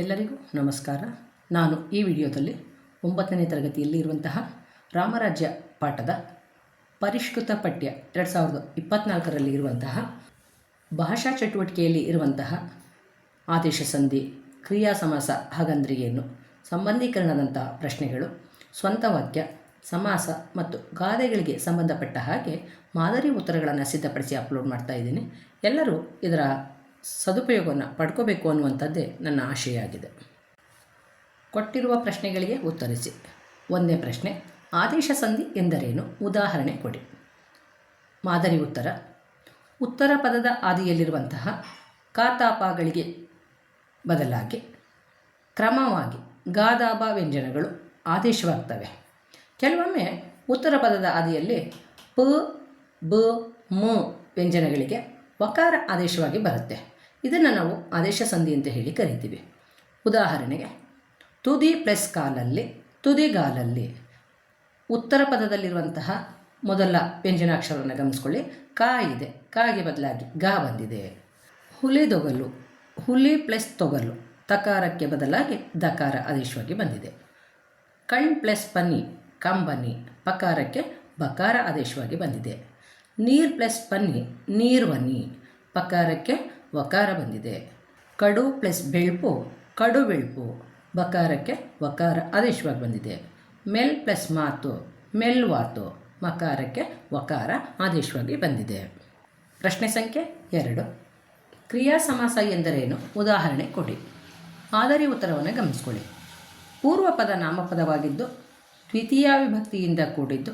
ಎಲ್ಲರಿಗೂ ನಮಸ್ಕಾರ. ನಾನು ಈ ವಿಡಿಯೋದಲ್ಲಿ ಒಂಬತ್ತನೇ ತರಗತಿಯಲ್ಲಿ ಇರುವಂತಹ ರಾಮರಾಜ್ಯ ಪಾಠದ ಪರಿಷ್ಕೃತ ಪಠ್ಯ ಎರಡು ಸಾವಿರದ ಇಪ್ಪತ್ನಾಲ್ಕರಲ್ಲಿ ಇರುವಂತಹ ಭಾಷಾ ಚಟುವಟಿಕೆಯಲ್ಲಿ ಇರುವಂತಹ ಆದೇಶ ಸಂಧಿ, ಕ್ರಿಯಾ ಸಮಾಸ ಹಾಗಂದ್ರೆ ಏನು ಸಂಬಂಧೀಕರಣದಂತಹ ಪ್ರಶ್ನೆಗಳು, ಸ್ವಂತ ವಾಕ್ಯ, ಸಮಾಸ ಮತ್ತು ಗಾದೆಗಳಿಗೆ ಸಂಬಂಧಪಟ್ಟ ಹಾಗೆ ಮಾದರಿ ಉತ್ತರಗಳನ್ನು ಸಿದ್ಧಪಡಿಸಿ ಅಪ್ಲೋಡ್ ಮಾಡ್ತಾ ಇದ್ದೀನಿ. ಎಲ್ಲರೂ ಇದರ ಸದುಪಯೋಗವನ್ನು ಪಡ್ಕೋಬೇಕು ಅನ್ನುವಂಥದ್ದೇ ನನ್ನ ಆಶಯ ಆಗಿದೆ ಕೊಟ್ಟಿರುವ ಪ್ರಶ್ನೆಗಳಿಗೆ ಉತ್ತರಿಸಿ. ಒಂದೇ ಪ್ರಶ್ನೆ, ಆದೇಶ ಸಂಧಿ ಎಂದರೇನು? ಉದಾಹರಣೆ ಕೊಡಿ. ಮಾದರಿ ಉತ್ತರ ಉತ್ತರ ಪದದ ಆದಿಯಲ್ಲಿರುವಂತಹ ಕಾತಾಪಗಳಿಗೆ ಬದಲಾಗಿ ಕ್ರಮವಾಗಿ ಗಾದಾಬ ವ್ಯಂಜನಗಳು ಆದೇಶವಾಗ್ತವೆ. ಕೆಲವೊಮ್ಮೆ ಉತ್ತರ ಪದದ ಆದಿಯಲ್ಲಿ ಪ, ಬ, ಮ ವ್ಯಂಜನಗಳಿಗೆ ವಕಾರ ಆದೇಶವಾಗಿ ಬರುತ್ತೆ. ಇದನ್ನು ನಾವು ಆದೇಶ ಸಂಧಿ ಅಂತ ಹೇಳಿ ಕರಿತೀವಿ. ಉದಾಹರಣೆಗೆ, ತುದಿ ಪ್ಲಸ್ ಕಾಲಲ್ಲಿ ತುದಿಗಾಲಲ್ಲಿ ಉತ್ತರ ಪದದಲ್ಲಿರುವಂತಹ ಮೊದಲ ವ್ಯಂಜನಾಕ್ಷರವನ್ನು ಗಮನಿಸ್ಕೊಳ್ಳಿ. ಕಾ ಇದೆ, ಕಾಗೆ ಬದಲಾಗಿ ಗಾ ಬಂದಿದೆ. ಹುಲಿ ತೊಗಲು ಹುಲಿ ಪ್ಲಸ್ ತೊಗಲು, ತಕಾರಕ್ಕೆ ಬದಲಾಗಿ ದಕಾರ ಆದೇಶವಾಗಿ ಬಂದಿದೆ. ಕಣ್ ಪ್ಲಸ್ ಪನಿ ಕಂಬನಿ, ಪಕಾರಕ್ಕೆ ಬಕಾರ ಆದೇಶವಾಗಿ ಬಂದಿದೆ. ನೀರ್ ಪ್ಲಸ್ ಪನ್ನಿ, ನೀರ್ವನಿ, ಪಕಾರಕ್ಕೆ ವಕಾರ ಬಂದಿದೆ. ಕಡು ಪ್ಲಸ್ ಬೆಳ್ಪು, ಕಡು ಬೆಳ್ಪು. ಬಕಾರಕ್ಕೆ ವಕಾರ ಆದೇಶವಾಗಿ ಬಂದಿದೆ. ಮೆಲ್ ಪ್ಲಸ್ ಮಾತು ಮೆಲ್ವಾತು ಮಕಾರಕ್ಕೆ ವಕಾರ ಆದೇಶವಾಗಿ ಬಂದಿದೆ. ಪ್ರಶ್ನೆ ಸಂಖ್ಯೆ ಎರಡು. ಕ್ರಿಯಾ ಸಮಾಸ ಎಂದರೇನು? ಉದಾಹರಣೆ ಕೊಡಿ. ಆದರೆ ಉತ್ತರವನ್ನು ಗಮನಿಸ್ಕೊಳ್ಳಿ. ಪೂರ್ವ ಪದ ನಾಮಪದವಾಗಿದ್ದು ದ್ವಿತೀಯ ವಿಭಕ್ತಿಯಿಂದ ಕೂಡಿದ್ದು,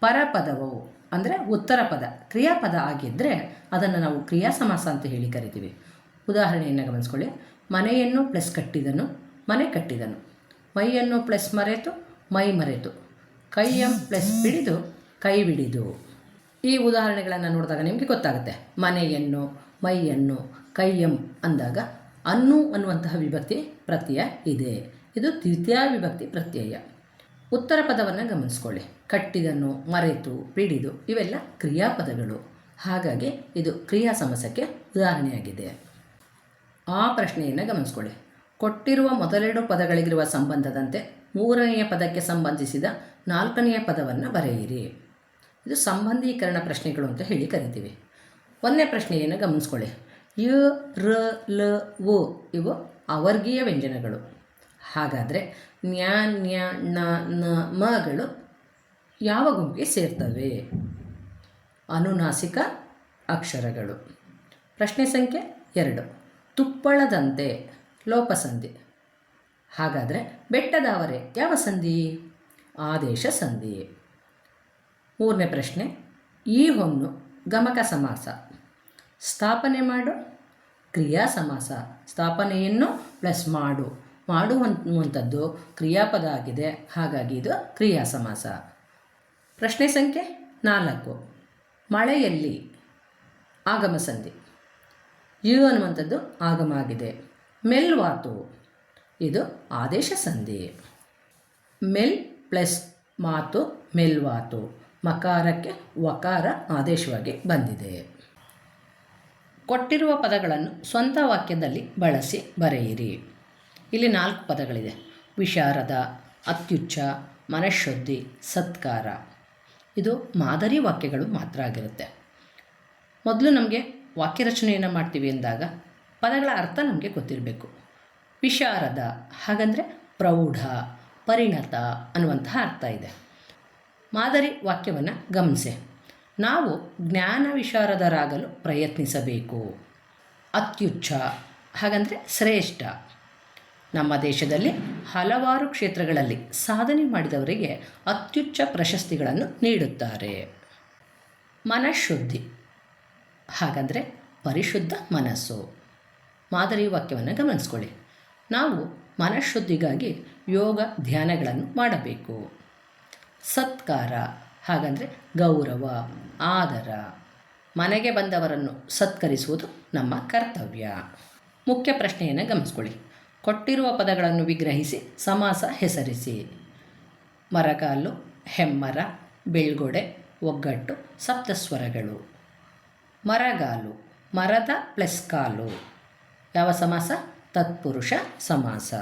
ಪರಪದವು. ಅಂದರೆ ಉತ್ತರ ಪದ ಕ್ರಿಯಾಪದ ಆಗಿದ್ದರೆ ಅದನ್ನು ನಾವು ಕ್ರಿಯಾ ಸಮಾಸ ಅಂತ ಹೇಳಿ ಕರಿತೀವಿ. ಉದಾಹರಣೆಯನ್ನು ಗಮನಿಸ್ಕೊಳ್ಳಿ. ಮನೆಯನ್ನು ಪ್ಲಸ್ ಕಟ್ಟಿದನು, ಮನೆ ಕಟ್ಟಿದನು. ಮೈಯನ್ನು ಪ್ಲಸ್ ಮರೆತು, ಮೈ ಮರೆತು. ಕೈಯಂ ಪ್ಲಸ್ ಬಿಡಿದು, ಕೈ ಬಿಡಿದು. ಈ ಉದಾಹರಣೆಗಳನ್ನು ನೋಡಿದಾಗ ನಿಮಗೆ ಗೊತ್ತಾಗುತ್ತೆ. ಮನೆಯನ್ನು, ಮೈಯನ್ನು, ಕೈಯಂ ಅಂದಾಗ ಅನ್ನು ಅನ್ನುವಂತಹ ವಿಭಕ್ತಿ ಪ್ರತ್ಯಯ ಇದೆ. ಇದು ದ್ವಿತೀಯ ವಿಭಕ್ತಿ ಪ್ರತ್ಯಯ. ಉತ್ತರ ಪದವನ್ನು ಗಮನಿಸ್ಕೊಳ್ಳಿ. ಕಟ್ಟಿದನು, ಮರೆತು, ಪಿಡಿದು, ಇವೆಲ್ಲ ಕ್ರಿಯಾಪದಗಳು. ಹಾಗಾಗಿ ಇದು ಕ್ರಿಯಾ ಸಮಾಸಕ್ಕೆ ಉದಾಹರಣೆಯಾಗಿದೆ. ಆ ಪ್ರಶ್ನೆಯನ್ನು ಗಮನಿಸ್ಕೊಳ್ಳಿ. ಕೊಟ್ಟಿರುವ ಮೊದಲೆರಡು ಪದಗಳಿಗಿರುವ ಸಂಬಂಧದಂತೆ ಮೂರನೆಯ ಪದಕ್ಕೆ ಸಂಬಂಧಿಸಿದ ನಾಲ್ಕನೆಯ ಪದವನ್ನು ಬರೆಯಿರಿ. ಇದು ಸಂಬಂಧೀಕರಣ ಪ್ರಶ್ನೆಗಳು ಅಂತ ಹೇಳಿ ಕರಿತೀವಿ. ಒಂದನೇ ಪ್ರಶ್ನೆಯನ್ನು ಗಮನಿಸ್ಕೊಳ್ಳಿ. ಯ, ರ, ಲ, ವ ಇವು ಅವರ್ಗೀಯ ವ್ಯಂಜನಗಳು. ಹಾಗಾದರೆ ನ್ಯಾ ನ್ಯ ನ ನ ಮಗಳು ಯಾವ ಗುಂಪಿಗೆ ಸೇರ್ತವೆ? ಅನುನಾಸಿಕ ಅಕ್ಷರಗಳು. ಪ್ರಶ್ನೆ ಸಂಖ್ಯೆ ಎರಡು. ತುಪ್ಪಳದಂತೆ ಲೋಪಸಂಧಿ. ಹಾಗಾದರೆ ಬೆಟ್ಟದಾವರೆ, ಯಾವ ಸಂಧಿ? ಆದೇಶ ಸಂಧಿ. ಮೂರನೇ ಪ್ರಶ್ನೆ. ಈ ಹೊನ್ನು ಗಮಕ ಸಮಾಸ. ಸ್ಥಾಪನೆ ಮಾಡು, ಕ್ರಿಯಾ ಸಮಾಸ. ಸ್ಥಾಪನೆಯನ್ನು ಪ್ಲಸ್ ಮಾಡು. ಮಾಡುವಂಥದ್ದು ಕ್ರಿಯಾಪದ ಆಗಿದೆ. ಹಾಗಾಗಿ ಇದು ಕ್ರಿಯಾ ಸಮಾಸ ಪ್ರಶ್ನೆ ಸಂಖ್ಯೆ ನಾಲ್ಕು. ಮಳೆಯಲ್ಲಿ ಆಗಮ ಸಂಧಿ. ಯು ಅನ್ನುವಂಥದ್ದು ಆಗಮ ಆಗಿದೆ. ಮೆಲ್ವಾತು. ಇದು ಆದೇಶ ಸಂಧಿ. ಮೆಲ್ ಪ್ಲಸ್ ಮಾತು ಮೆಲ್ವಾತು. ಮಕಾರಕ್ಕೆ ವಕಾರ ಆದೇಶವಾಗಿ ಬಂದಿದೆ. ಕೊಟ್ಟಿರುವ ಪದಗಳನ್ನು ಸ್ವಂತ ವಾಕ್ಯದಲ್ಲಿ ಬಳಸಿ ಬರೆಯಿರಿ. ಇಲ್ಲಿ ನಾಲ್ಕು ಪದಗಳಿದೆ. ವಿಶಾರದ, ಅತ್ಯುಚ್ಚ, ಮನಃಶುದ್ಧಿ, ಸತ್ಕಾರ. ಇದು ಮಾದರಿ ವಾಕ್ಯಗಳು ಮಾತ್ರ ಆಗಿರುತ್ತೆ. ಮೊದಲು ನಮಗೆ ವಾಕ್ಯ ರಚನೆಯನ್ನು ಮಾಡ್ತೀವಿ ಎಂದಾಗ ಪದಗಳ ಅರ್ಥ ನಮಗೆ ಗೊತ್ತಿರಬೇಕು. ವಿಶಾರದ, ಹಾಗಂದರೆ ಪ್ರೌಢ, ಪರಿಣತ ಅನ್ನುವಂತಹ ಅರ್ಥ ಇದೆ. ಮಾದರಿ ವಾಕ್ಯವನ್ನು ಗಮನಿಸಿ. ನಾವು ಜ್ಞಾನ ವಿಶಾರದರಾಗಲು ಪ್ರಯತ್ನಿಸಬೇಕು. ಅತ್ಯುಚ್ಚ, ಹಾಗಂದರೆ ಶ್ರೇಷ್ಠ. ನಮ್ಮ ದೇಶದಲ್ಲಿ ಹಲವಾರು ಕ್ಷೇತ್ರಗಳಲ್ಲಿ ಸಾಧನೆ ಮಾಡಿದವರಿಗೆ ಅತ್ಯುಚ್ಚ ಪ್ರಶಸ್ತಿಗಳನ್ನು ನೀಡುತ್ತಾರೆ. ಮನಃಶುದ್ಧಿ. ಹಾಗಂದರೆ ಪರಿಶುದ್ಧ ಮನಸ್ಸು. ಮಾದರಿ ವಾಕ್ಯವನ್ನು ಗಮನಿಸ್ಕೊಳ್ಳಿ. ನಾವು ಮನಃಶುದ್ಧಿಗಾಗಿ ಯೋಗ ಧ್ಯಾನಗಳನ್ನು ಮಾಡಬೇಕು. ಸತ್ಕಾರ. ಹಾಗಂದರೆ ಗೌರವ, ಆದರ. ಮನೆಗೆ ಬಂದವರನ್ನು ಸತ್ಕರಿಸುವುದು ನಮ್ಮ ಕರ್ತವ್ಯ. ಮುಖ್ಯ ಪ್ರಶ್ನೆಯನ್ನು ಗಮನಿಸ್ಕೊಳ್ಳಿ. ಕೊಟ್ಟಿರುವ ಪದಗಳನ್ನು ವಿಗ್ರಹಿಸಿ, ಸಮಾಸ ಹೆಸರಿಸಿ. ಮರಗಾಲು, ಹೆಮ್ಮರ, ಬೆಳ್ಗೊಡೆ, ಒಗ್ಗಟ್ಟು, ಸಪ್ತಸ್ವರಗಳು. ಮರಗಾಲು, ಮರದ ಪ್ಲಸ್ ಕಾಲು. ಯಾವ ಸಮಾಸ? ತತ್ಪುರುಷ ಸಮಾಸ.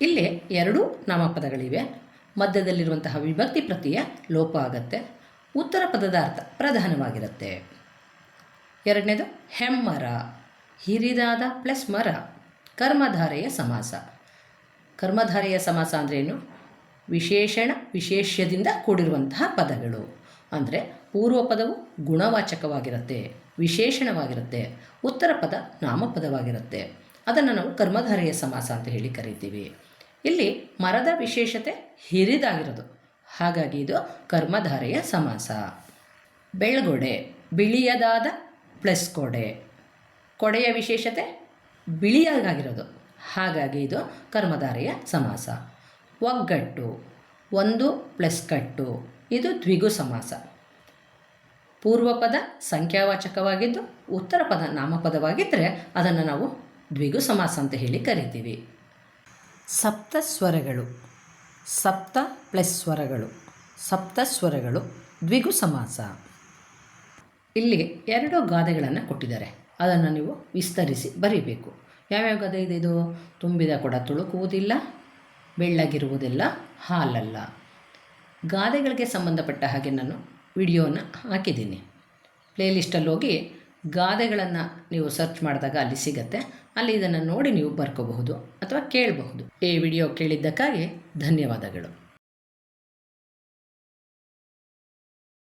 ಇಲ್ಲಿ ಎರಡು ನಾಮಪದಗಳಿವೆ. ಮಧ್ಯದಲ್ಲಿರುವಂತಹ ವಿಭಕ್ತಿ ಪ್ರತಿಯ ಲೋಪ ಆಗತ್ತೆ. ಉತ್ತರ ಪದದ ಅರ್ಥ ಪ್ರಧಾನವಾಗಿರುತ್ತೆ. ಎರಡನೇದು ಹೆಮ್ಮರ. ಹಿರಿದಾದ ಪ್ಲಸ್ ಮರ. ಕರ್ಮಧಾರೆಯ ಸಮಾಸ. ಕರ್ಮಧಾರೆಯ ಸಮಾಸ ಅಂದ್ರೇನು ವಿಶೇಷಣ, ವಿಶೇಷ್ಯದಿಂದ ಕೂಡಿರುವಂತಹ ಪದಗಳು. ಅಂದರೆ ಪೂರ್ವ ಪದವು ಗುಣವಾಚಕವಾಗಿರುತ್ತೆ, ವಿಶೇಷಣವಾಗಿರುತ್ತೆ, ಉತ್ತರ ಪದ ನಾಮಪದವಾಗಿರುತ್ತೆ. ಅದನ್ನು ನಾವು ಕರ್ಮಧಾರೆಯ ಸಮಾಸ ಅಂತ ಹೇಳಿ ಕರಿತೀವಿ. ಇಲ್ಲಿ ಮರದ ವಿಶೇಷತೆ ಹಿರಿದಾಗಿರೋದು. ಹಾಗಾಗಿ ಇದು ಕರ್ಮಧಾರೆಯ ಸಮಾಸ. ಬೆಳ್ಗೊಡೆ, ಬಿಳಿಯದಾದ ಪ್ಲಸ್ ಕೊಡೆ. ಕೊಡೆಯ ವಿಶೇಷತೆ ಬಿಳಿಯಾಗಿರೋದು. ಹಾಗಾಗಿ ಇದು ಕರ್ಮಧಾರೆಯ ಸಮಾಸ. ಒಗ್ಗಟ್ಟು, ಒಂದು ಪ್ಲಸ್ ಕಟ್ಟು, ಇದು ದ್ವಿಗು ಸಮಾಸ. ಪೂರ್ವ ಪದ ಸಂಖ್ಯಾವಾಚಕವಾಗಿದ್ದು, ಉತ್ತರ ಪದ ನಾಮಪದವಾಗಿದ್ದರೆ ಅದನ್ನು ನಾವು ದ್ವಿಗು ಸಮಾಸ ಅಂತ ಹೇಳಿ ಕರಿತೀವಿ. ಸಪ್ತ ಸ್ವರಗಳು, ಸಪ್ತ ಪ್ಲಸ್ ಸ್ವರಗಳು, ಸಪ್ತ ಸ್ವರಗಳು ದ್ವಿಗು ಸಮಾಸ. ಇಲ್ಲಿ ಎರಡು ಗಾದೆಗಳನ್ನು ಕೊಟ್ಟಿದ್ದಾರೆ. ಅದನ್ನು ನೀವು ವಿಸ್ತರಿಸಿ ಬರೀಬೇಕು. ಯಾವ್ಯಾವ ಗಾದೆ ಇದೆ ಇದು? ತುಂಬಿದ ಕೊಡ ತುಳುಕುವುದಿಲ್ಲ, ಬೆಳ್ಳಗಿರುವುದಿಲ್ಲ, ಹಾಲಲ್ಲ. ಗಾದೆಗಳಿಗೆ ಸಂಬಂಧಪಟ್ಟ ಹಾಗೆ ನಾನು ವಿಡಿಯೋನ ಹಾಕಿದ್ದೀನಿ. ಪ್ಲೇಲಿಸ್ಟಲ್ಲಿ ಹೋಗಿ ಗಾದೆಗಳನ್ನು ನೀವು ಸರ್ಚ್ ಮಾಡಿದಾಗ ಅಲ್ಲಿ ಸಿಗತ್ತೆ. ಅಲ್ಲಿ ಇದನ್ನು ನೋಡಿ ನೀವು ಬರ್ಕೋಬಹುದು ಅಥವಾ ಕೇಳಬಹುದು. ಈ ವಿಡಿಯೋ ಕೇಳಿದ್ದಕ್ಕಾಗಿ ಧನ್ಯವಾದಗಳು.